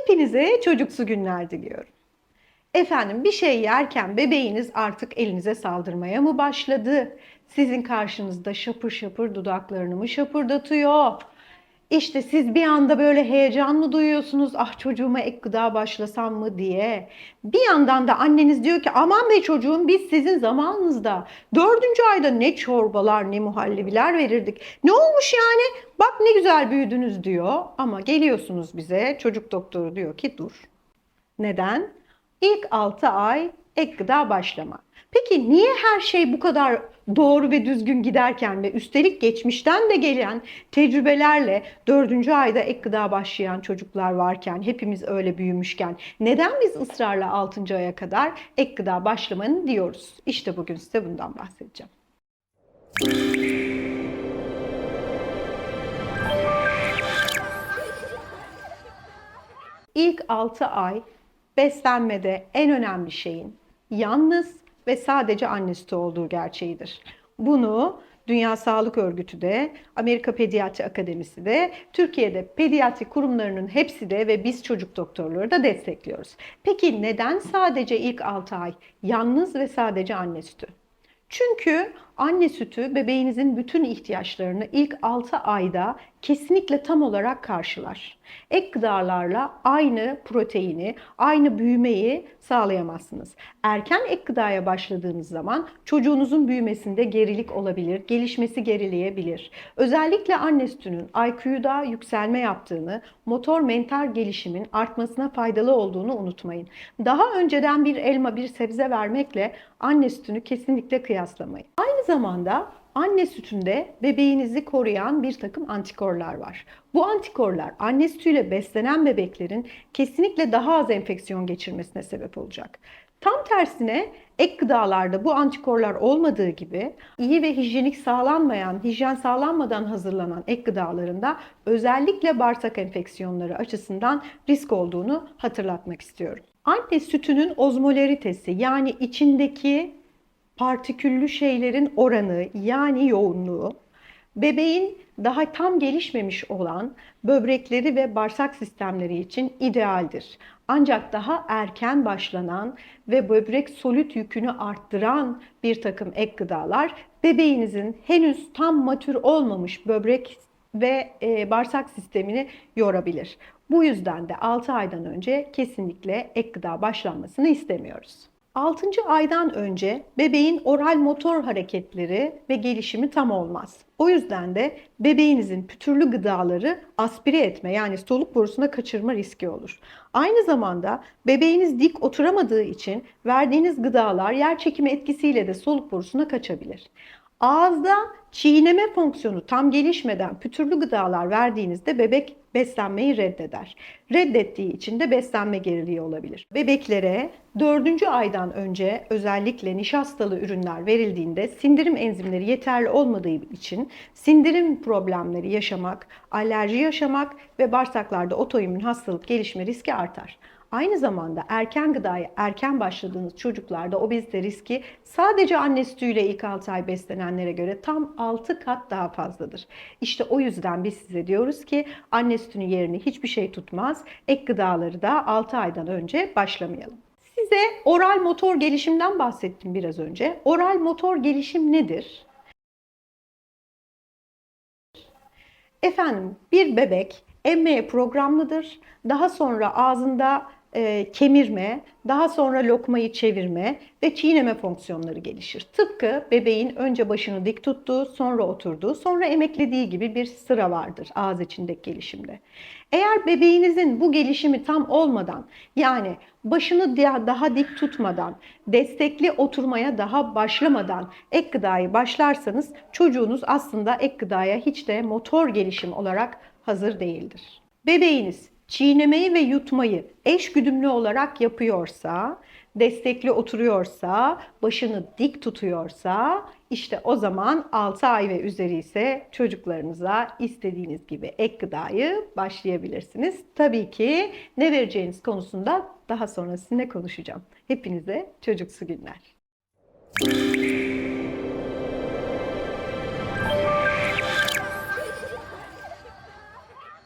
Hepinize çocuksu günler diliyorum. Efendim bir şey yerken bebeğiniz artık elinize saldırmaya mı başladı? Sizin karşınızda şapır şapır dudaklarını mı şapırdatıyor? İşte siz bir anda böyle heyecan mı duyuyorsunuz? Ah çocuğuma ek gıda başlasam mı diye. Bir yandan da anneniz diyor ki aman be çocuğum biz sizin zamanınızda dördüncü ayda ne çorbalar ne muhallebiler verirdik. Ne olmuş yani? Bak ne güzel büyüdünüz diyor. Ama geliyorsunuz bize çocuk doktoru diyor ki dur. Neden? İlk 6 ay ek gıda başlama. Peki niye her şey bu kadar doğru ve düzgün giderken ve üstelik geçmişten de gelen tecrübelerle 4. ayda ek gıda başlayan çocuklar varken, hepimiz öyle büyümüşken neden biz ısrarla 6. aya kadar ek gıda başlamanın diyoruz? İşte bugün size bundan bahsedeceğim. İlk 6 ay beslenmede en önemli şeyin yalnız ve sadece anne sütü olduğu gerçeğidir. Bunu Dünya Sağlık Örgütü de, Amerika Pediatri Akademisi de, Türkiye'de pediatri kurumlarının hepsi de ve biz çocuk doktorları da destekliyoruz. Peki neden sadece ilk 6 ay yalnız ve sadece anne sütü? Çünkü anne sütü bebeğinizin bütün ihtiyaçlarını ilk 6 ayda kesinlikle tam olarak karşılar. Ek gıdalarla aynı proteini, aynı büyümeyi sağlayamazsınız. Erken ek gıdaya başladığınız zaman çocuğunuzun büyümesinde gerilik olabilir, gelişmesi gerileyebilir. Özellikle anne sütünün IQ'da yükselme yaptığını, motor mental gelişimin artmasına faydalı olduğunu unutmayın. Daha önceden bir elma, bir sebze vermekle anne sütünü kesinlikle kıyaslamayın. Aynı zamanda anne sütünde bebeğinizi koruyan bir takım antikorlar var. Bu antikorlar anne sütüyle beslenen bebeklerin kesinlikle daha az enfeksiyon geçirmesine sebep olacak. Tam tersine ek gıdalarda bu antikorlar olmadığı gibi iyi ve hijyenik sağlanmayan, hijyen sağlanmadan hazırlanan ek gıdalarında özellikle bağırsak enfeksiyonları açısından risk olduğunu hatırlatmak istiyorum. Anne sütünün ozmolaritesi yani içindeki partiküllü şeylerin oranı yani yoğunluğu bebeğin daha tam gelişmemiş olan böbrekleri ve bağırsak sistemleri için idealdir. Ancak daha erken başlanan ve böbrek solüt yükünü arttıran bir takım ek gıdalar bebeğinizin henüz tam matür olmamış böbrek ve e, bağırsak sistemini yorabilir. Bu yüzden de 6 aydan önce kesinlikle ek gıda başlanmasını istemiyoruz. 6. aydan önce bebeğin oral motor hareketleri ve gelişimi tam olmaz. O yüzden de bebeğinizin pütürlü gıdaları aspire etme yani soluk borusuna kaçırma riski olur. Aynı zamanda bebeğiniz dik oturamadığı için verdiğiniz gıdalar yer çekimi etkisiyle de soluk borusuna kaçabilir. Ağızda çiğneme fonksiyonu tam gelişmeden pütürlü gıdalar verdiğinizde bebek beslenmeyi reddeder. Reddettiği için de beslenme geriliği olabilir. Bebeklere 4. aydan önce özellikle nişastalı ürünler verildiğinde sindirim enzimleri yeterli olmadığı için sindirim problemleri yaşamak, alerji yaşamak ve bağırsaklarda otoimmün hastalık gelişme riski artar. Aynı zamanda erken gıdaya erken başladığınız çocuklarda obezite riski sadece anne sütüyle ilk 6 ay beslenenlere göre tam 6 kat daha fazladır. İşte o yüzden biz size diyoruz ki anne sütünün yerini hiçbir şey tutmaz. Ek gıdaları da 6 aydan önce başlamayalım. Size oral motor gelişimden bahsettim biraz önce. Oral motor gelişim nedir? Efendim bir bebek emmeye programlıdır. Daha sonra ağzında e, kemirme, daha sonra lokmayı çevirme ve çiğneme fonksiyonları gelişir. Tıpkı bebeğin önce başını dik tuttuğu, sonra oturduğu, sonra emeklediği gibi bir sıra vardır ağız içindeki gelişimde. Eğer bebeğinizin bu gelişimi tam olmadan yani başını daha dik tutmadan, destekli oturmaya daha başlamadan ek gıdayı başlarsanız çocuğunuz aslında ek gıdaya hiç de motor gelişim olarak hazır değildir. Bebeğiniz çiğnemeyi ve yutmayı eş güdümlü olarak yapıyorsa, destekli oturuyorsa, başını dik tutuyorsa işte o zaman 6 ay ve üzeri ise çocuklarınıza istediğiniz gibi ek gıdayı başlayabilirsiniz. Tabii ki ne vereceğiniz konusunda daha sonra sizinle konuşacağım. Hepinize çocuksu günler.